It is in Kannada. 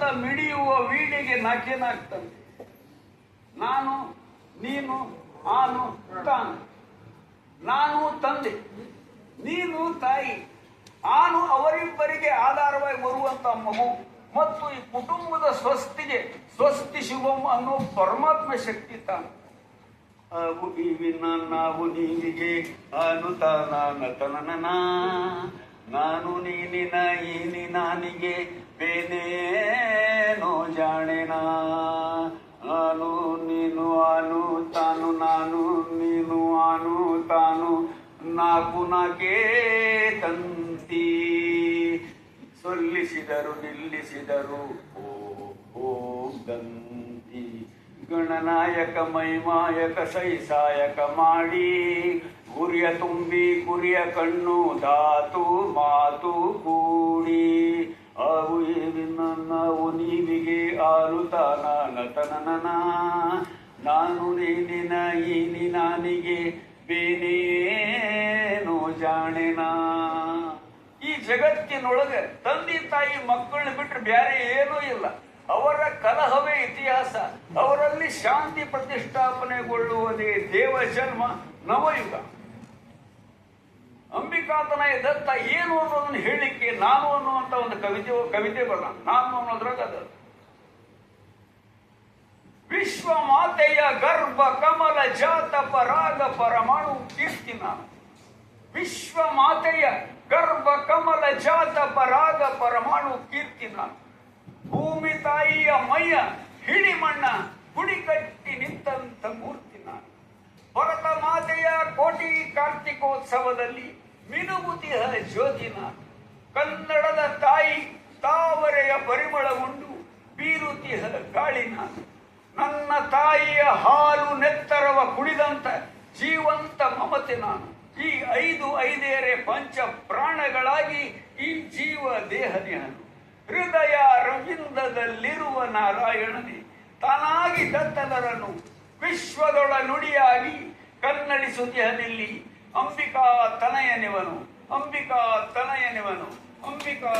ಜಗತ್ತ ಮಿಡಿಯುವ ವೀಣೆಗೆ ನಾಕೇನಾಗ್ತಂತೆ ನಾನು, ನೀನು, ಆನು, ತಾನು. ನಾನು, ತಂದೆ. ನೀನು, ತಾಯಿ. ಆನು ಅವರಿಬ್ಬರಿಗೆ ಆಧಾರವಾಗಿ ಬರುವಂತ ಮಗು. ಮತ್ತು ಈ ಕುಟುಂಬದ ಸ್ವಸ್ತಿಗೆ ಸ್ವಸ್ತಿ ಶಿವಂ ಅನ್ನೋ ಪರಮಾತ್ಮ ಶಕ್ತಿ ತಾನು. ಅವು ಇವಿನ ನಾವು ನೀನಿಗೆ ಅನುತಾನ ತನನ ನಾನು ನೀನಿನ ಈನಿ ನಾನಿಗೆ ನಾನು ನೀನು ಆನು ತಾನು ನಾನು ನೀನು ಆನು ತಾನು ನಾಕು ನಾಕೇ ತಂತಿ. ಸೊಲ್ಲಿಸಿದರು, ನಿಲ್ಲಿಸಿದರು, ಓ ದಂತಿ ಗಣನಾಯಕ ಮೈಮಾಯಕ ಸೈಸಾಯಕ ಮಾಡಿ, ಗುರಿಯ ತುಂಬಿ ಕುರಿಯ ಕಣ್ಣು, ಧಾತು, ಮಾತು ನಾವು ಆರುತ ಆಲುತಾನ ನತನನ ನಾನು ನೀನಿನ ಈನಿ ನಾನಿಗೆ ಬೇನೇನೋ ಜಾಣೆನ. ಈ ಜಗತ್ತಿನೊಳಗೆ ತಂದೆ ತಾಯಿ ಮಕ್ಕಳನ್ನ ಬಿಟ್ಟರೆ ಬೇರೆ ಏನೂ ಇಲ್ಲ. ಅವರ ಕಲಹವೇ ಇತಿಹಾಸ. ಅವರಲ್ಲಿ ಶಾಂತಿ ಪ್ರತಿಷ್ಠಾಪನೆಗೊಳ್ಳುವುದೇ ದೇವ ಜನ್ಮ ನವಯುಗ. ಅಂಬಿಕಾತನಯ ದತ್ತ ಏನು ಅನ್ನೋದನ್ನು ಹೇಳಲಿಕ್ಕೆ ನಾನು ಅನ್ನುವಂತ ಒಂದು ಕವಿತೆ ಕವಿತೆ ಬರ ನಾನು ಅನ್ನೋದ್ರಾಗ ಅದು. ವಿಶ್ವ ಮಾತೆಯ ಗರ್ಭ ಕಮಲ ಜಾತ ಪರಾಗ ಪರಮಾಣು ಕೀರ್ತಿ ನಾನು. ವಿಶ್ವ ಮಾತೆಯ ಗರ್ಭ ಕಮಲ ಜಾತ ಪರಾಗ ಪರಮಾಣು ಕೀರ್ತಿ ನಾನು. ಭೂಮಿ ತಾಯಿಯ ಮೈಯ ಹಿಡಿ ಮಣ್ಣ ಗುಡಿ ಕಟ್ಟಿ ನಿಂತಂತ ಮೂರ್ತಿ ನಾನು. ಭರತ ಮಾತೆಯ ಕೋಟಿ ಕಾರ್ತಿಕೋತ್ಸವದಲ್ಲಿ ಮಿನುಗುತಿಹ ಜ್ಯೋತಿನ ನಾನು ಕನ್ನಡದ ತಾಯಿ ತಾವರೆಯ ಪರಿಮಳಗೊಂಡು ಬೀರುತಿಹ ಗಾಳಿ ನಾನು ನನ್ನ ತಾಯಿಯ ಹಾಲು ನೆತ್ತರವ ಕುಡಿದಂತ ಜೀವಂತ ಮಮತೆ ನಾನು. ಈ ಐದು ಐದೇರೆ ಪಂಚ ಪ್ರಾಣಗಳಾಗಿ ಈ ಜೀವ ದೇಹನೇ ಹೃದಯ ರವಿಂದದಲ್ಲಿರುವ ನಾರಾಯಣನೇ, ತಾನಾಗಿ ದತ್ತದರನ್ನು ವಿಶ್ವದೊಳ ನುಡಿಯಾಗಿ ಕನ್ನಡಿಸುತ್ತಿಹದಲ್ಲಿ ಅಂಬಿಕಾ ತನಯನಿವನು ಅಂಬಿಕಾ ತನಯನಿವನು ಅಂಬಿಕಾ